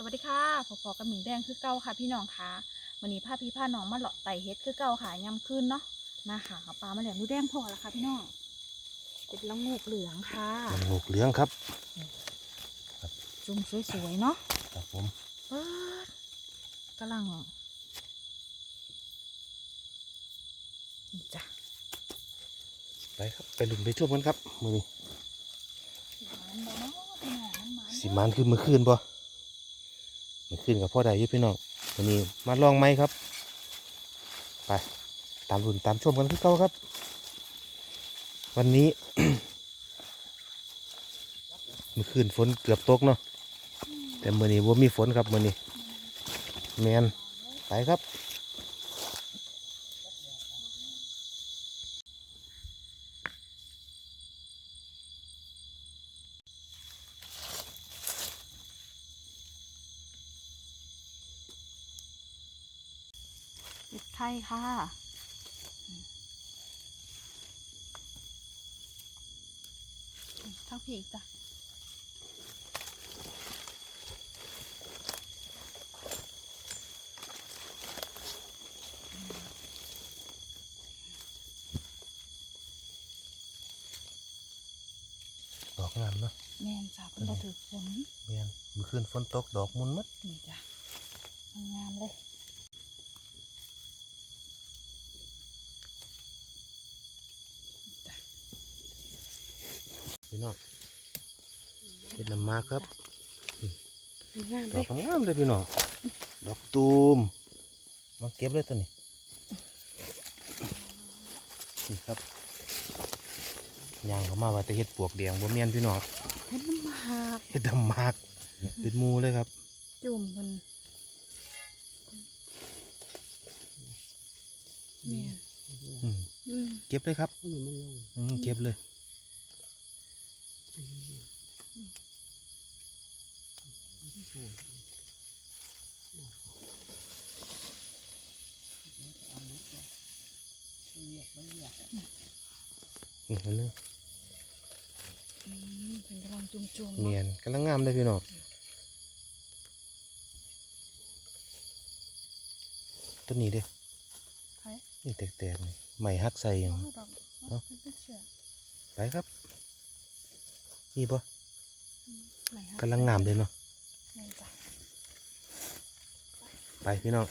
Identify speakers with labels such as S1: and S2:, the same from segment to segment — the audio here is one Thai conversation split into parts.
S1: สวัสดีค่ะพอพอกับหมิงแดงคือเก้าค่ะ พี่น้องค่ะวันนี้พาพี่พาน้องมาเลาะไต่เฮ็ดคือเก้าค่ะยำขึ้นเนาะ มาหากับปลามาเหลี่ยมดูแดงพอแล้วค่ะ พี่น้องเป็นละงูกเหลืองค่ะ
S2: มันงูเหลืองครับ
S1: จุ่มสวยๆเนาะ
S2: ครับผม
S1: เปิดกำลังนี่จ้ะ
S2: ไปครับ ไปลุ้นไปชมกันครับมือนี้
S1: มันบ่เนาะพี่น้องมันมัน
S2: สีมันคือเมันขึ้นกับพ่อใดอยุพี่น้องวันนี้มาลองไหมครับ ไปตามลุ้นตามชมกันที่เก้าครับ วันนี้มื่อคืนฝนเกือบตกเนาะแต่เมื่อนี้ว่ามีฝนครับเมื่อนี้แมนไปครับ
S1: เห็ดไข่ ค่ะอืมอืมทั้งผีจ้ะ
S2: ดอกงามเนาะ
S1: แม่นจ้ะเพิ่นบ่ถือฝน
S2: แมนเมื่อคืนฝนตกดอกมุนหมัด
S1: นี่จ้ะงามๆเลย
S2: พี่น้องเป็นน้ำมากครับ
S1: งาม
S2: ด
S1: เล
S2: อยกงามเลยพี่น้องดอกตูมมาเก็บเลยตัวนี้นี่ครับย่างเขามาว่าจะเฮ็ดปวกแดงบ่เมียนพี่น้อง
S1: เฮ็ดน้ำหมาก
S2: เฮ็ดดำมากเป็นหมูเลยครับ
S1: จุ่มเพิ่นแม่น
S2: อืม
S1: อืม
S2: เก็บเลยครับอืมเก็บเลย นี่เห็นเลย
S1: อืมเพิ่นกำลังจุ่มๆ
S2: เมี
S1: เนาะ
S2: ยนกำลังงามเลยพี่น้องต้นนี้เด้
S1: ไข่
S2: นี่แตกๆนี่ใหม่ฮักใส่ยัง
S1: เอาดอกเอาเป็นเป็นเชือก
S2: ไปครับ นี่ปะ
S1: ไหนฮะ
S2: กำลังงามเลยเนาะ
S1: แม่นจ้ะ
S2: ไปพี่น้อง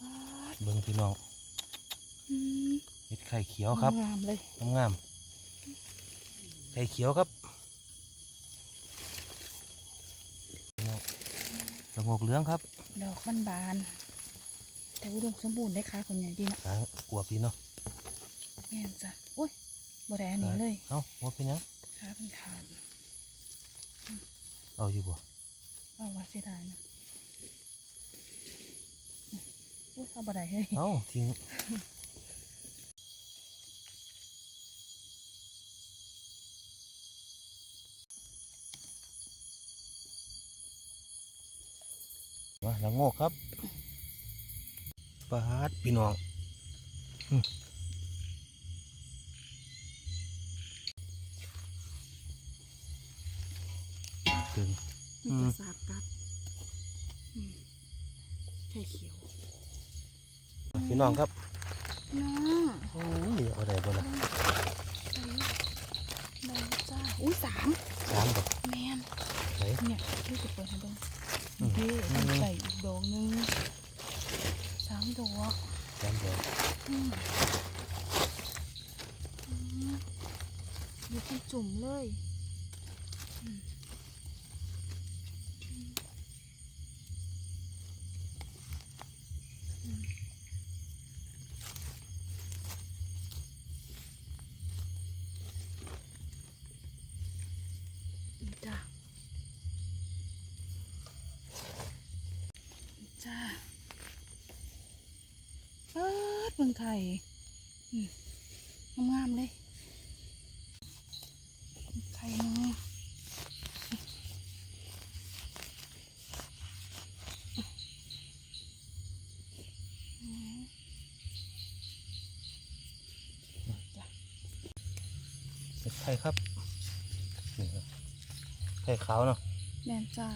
S1: ว้าด
S2: เบิ้งพี่น้อง
S1: อืม
S2: เห็ดไข่เขียวครับ
S1: งามเลย
S2: งามงามไข่เขียวครับพี่น้องระงกเหลืองครับ
S1: ดอกบานๆแต่อุดมสมบูรณ์ได้ค่ะคนใหญ่ดีนะ
S2: หางอวบดีเนาะ
S1: แม่นจ้ะโอ้ยบ่ได้อันนี้เลย
S2: เอ้าว่าเป็นหยัง
S1: ขาเป็นขาด
S2: เอาอยู่บ่
S1: เอาไว้เสียดายนะโอ้ยเอาบ่ได้เฮ้ย
S2: เอ้าทิ้งมาละโงกครับปาดพี่น้อง อืมถึง
S1: มี
S2: อืม
S1: แต่สาบกัดอืมไข่เขียว
S2: พี่น้องครับ
S1: น้า
S2: โอ้ยเอาได้บ่ล่ะ
S1: ได้ได้จ้าอุ้ยสาม
S2: สามบ่
S1: แมน
S2: ไหน
S1: เนี่ยที่จะเปิดให้เบิ่ง
S2: อืม
S1: นี่ต้องใส่อีกดอกหนึงสามดอก
S2: สามบ่
S1: อืมอืมอยู่ที่จุ่มเลย ปิดเบิ่งไข่อืมงามๆเลยไข่เนาะอืมจ้ะ
S2: เห็ดไข่ครับนี่ครับไข่ขาวเนาะ
S1: แม่นจ้า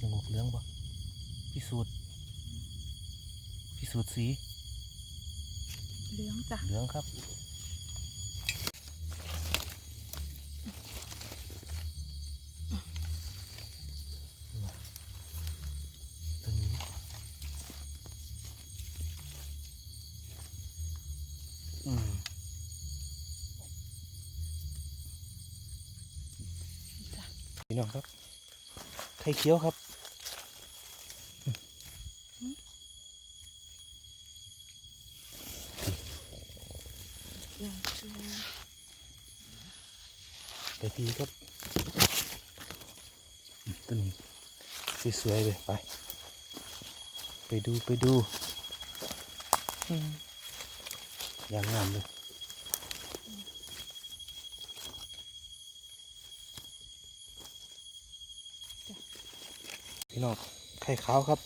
S2: ยังงกเหลืองบ่พิสูจน์พิ สูจน์สี
S1: เหลืองจ้ะ
S2: เหลืองครับ ตัวนี้ อืม
S1: จ้ะ
S2: พี่น้องครับ ไข่เขียวครับ
S1: เหลืองคือ
S2: ไปทีครับต้นนี้สวยๆเลยไป ไปดูไปดูอย่างงามเลยพี่น้องไข่ขาวครับ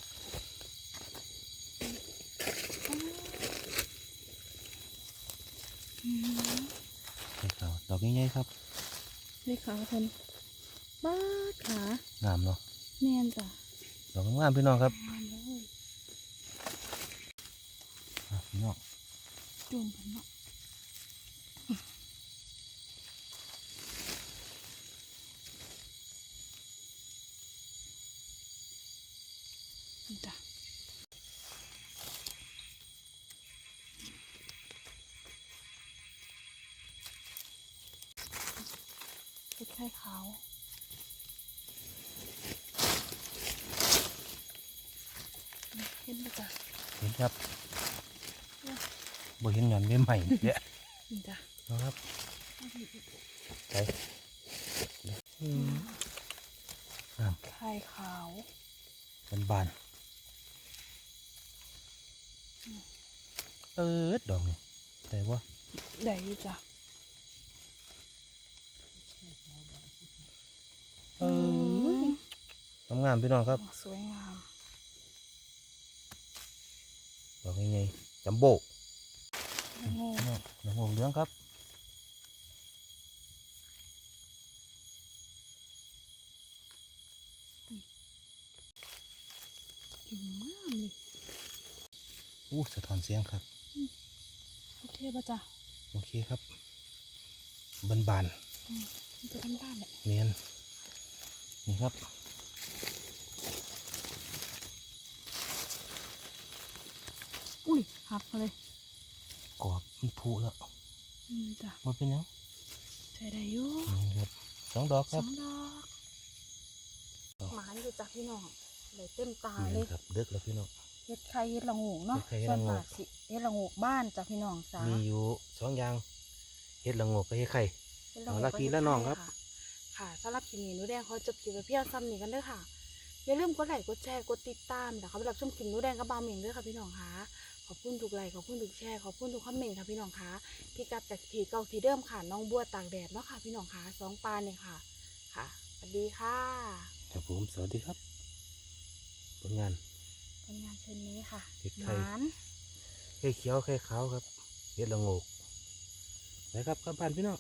S2: ไข่ขาวดอกใหญ่ๆครับ
S1: นี่ขาเพิ่นบ้าดขางา
S2: มเนาะ
S1: แม่นจ้ะ
S2: ดอกงามๆพี่น้องครับ
S1: งามเลย
S2: อะพี่น้อง
S1: จุ่มเพิ่นเนาะ นี่จ้ะเป็นไข่ขาวเห็นไหมจ๊ะ
S2: เห็นครับบ่เห็นหย่อนไม่ใหม่เนี่ย
S1: นี่จ้ะ
S2: นะครับไปอืมงาม
S1: ไข่ขาว
S2: บานบานเออดอกนี่แต่ว่า
S1: ได้อยู่จ้ะ
S2: เออ งามๆพี่น้องครับ
S1: สวยงาม
S2: ดอกใหญ่ๆจัมโบ้
S1: โง่
S2: พี่น้องดอกโงเหลืองครับ
S1: อยู่งามเลย
S2: อู้สะท้อนเสียงครับ
S1: โอเคป่ะจ๊ะ
S2: โอเคครับบานบาน
S1: มันจะบ้านๆแหละ
S2: ๆเนียนนี่ครับ
S1: อุ้ยหักเลย
S2: กรอบมันผุแล้ว
S1: อืมจ้ะ
S2: มันเป็นหยัง
S1: ใช้ได้อยู่
S2: นี่ครับสองดอก
S1: ส
S2: ครั
S1: อบงดอก หมานอยู่จ้ะพี่น้องเลยเต็มตาเล
S2: นี่
S1: ย
S2: ครับเด็กแล้วพี่น้อง
S1: เฮ็ดไข่เฮ็ดละโงกเนาะ
S2: เฮ็ดไข่เฮ็ด
S1: ส่ว
S2: ละ
S1: น
S2: โงก
S1: มากสิเฮ็ดละโงกบ้านจ้ะพี่น้องจ้า
S2: มีอยู่สองอย่างเฮ็ดละโงกกับเฮ็ดไข่
S1: เฮ็ด
S2: เอาละพี่ละน้องครับะ
S1: ค่ะสำหรับคลิปนี้หนูแดงขอจบคลิปไว้เพียงซ้ำนี้กันเด้อค่ะอย่าลืมกดไลค์กดแชร์กดติดตามนะคะสำหรับชมคลิปหนูแดงกับบาวเหม่งเด้อค่ะพี่น้องค่ะ ขอบคุณทุกไลค์ขอบคุณทุกแชร์ขอบคุณทุกคอมเมนต์ค่ะพี่น้องค่ะพี่กัดจากทีเก่าทีเดิมค่ะน้องบัวตากแดดเนาะค่ะพี่น้องค่ะสองปานเนี่ยค่ะ ค่ะสวัสดีค่ะ
S2: ครับผมสวัสดีครับผลงาน
S1: ผลงานเช่นนี้ค่ะ
S2: เฮ็ด
S1: ห
S2: ไข่
S1: มาน
S2: ไข่เขียวไข่ขาวครับเฮ็ดละโงกนะครับกลับบ้านพี่น้อง